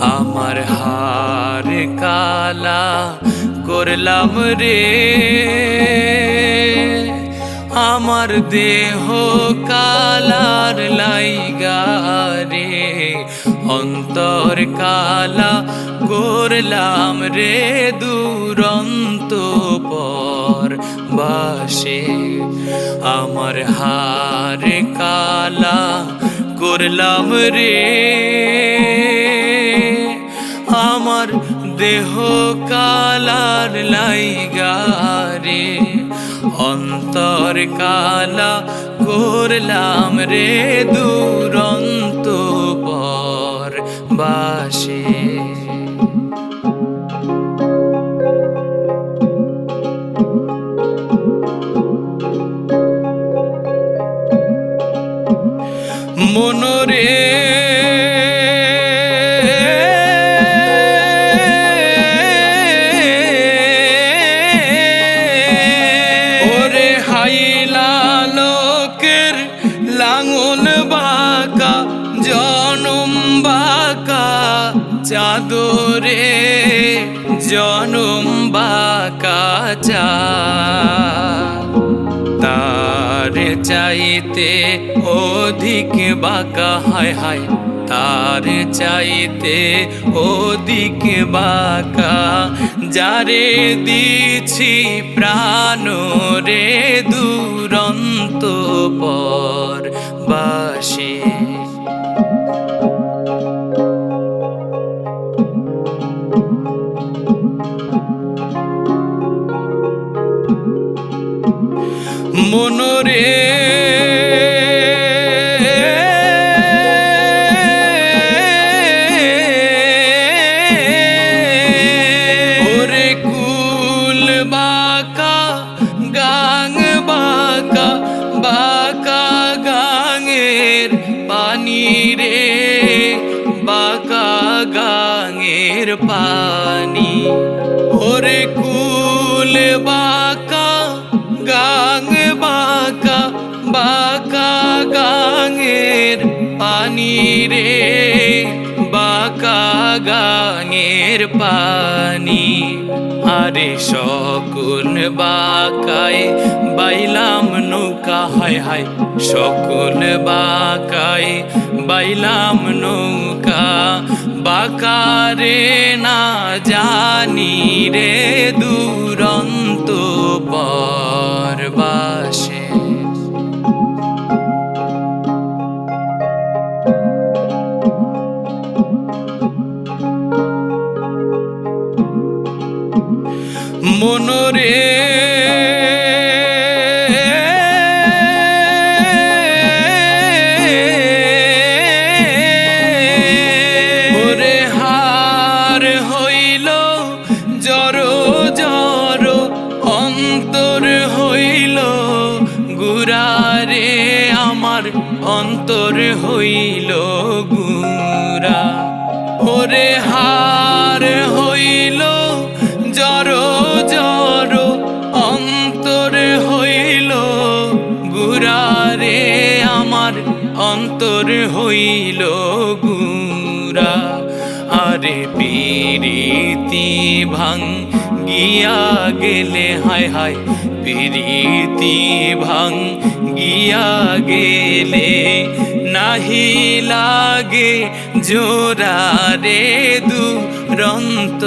আমার হার কালা করলাম রে। আমার দেহ কালার লাইগা রে। অন্তর কালা করলাম রে দুরন্ত পর। বাসে আমার হার কালা করলাম রে। আমার দেহ কালার লাইগারে অন্তর কালা করলাম রে দুরন্ত পর বাসে। মনরে। ওরে হাইলা লোকের লাঙল বাঁকা জনম বাঁকা চাদরে জনম বাঁকা চা চাইতে অধিক বাঁকা, হায় হায়। তার চাইতে অধিক বাঁকা। যারে দিছি প্রাণ রে দুরন্ত পর বাসে। মনরে রে বাঁকা গাঙের পানি। ওরে কুল বাঁকা গাং বাঁকা বাঁকা গাঙের পানি রে। বাঁকা গাঙের পানি। আরে সকল বাঁকায় বাইলাম নৌকা, হায় হায় সকল বাঁকায় বাইলাম নৌকা বাকারে না জানি রে দুরন্ত হইল জর জর অন্তর হইল গুরারে আমার অন্তর হইল গুরা ওরে হার হইল জর জর অন্তর হইল গুরারে আমার অন্তর হইল গুরা আরে পিরিতি ভাং গিয়া গেলে, হায় হায়, পিরিতি ভাং গিয়া গেলে নাহি লাগে জোরা রে দুরন্ত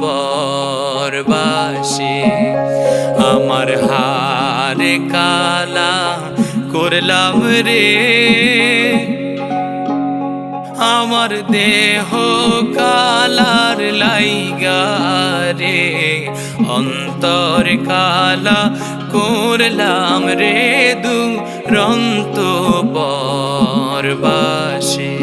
পরবাসে। আমার হার কালা করলাম রে। আমার দেহ কালার লাইগা রে। অন্তর কালা করলাম রে দু রন্ত পরবাসে।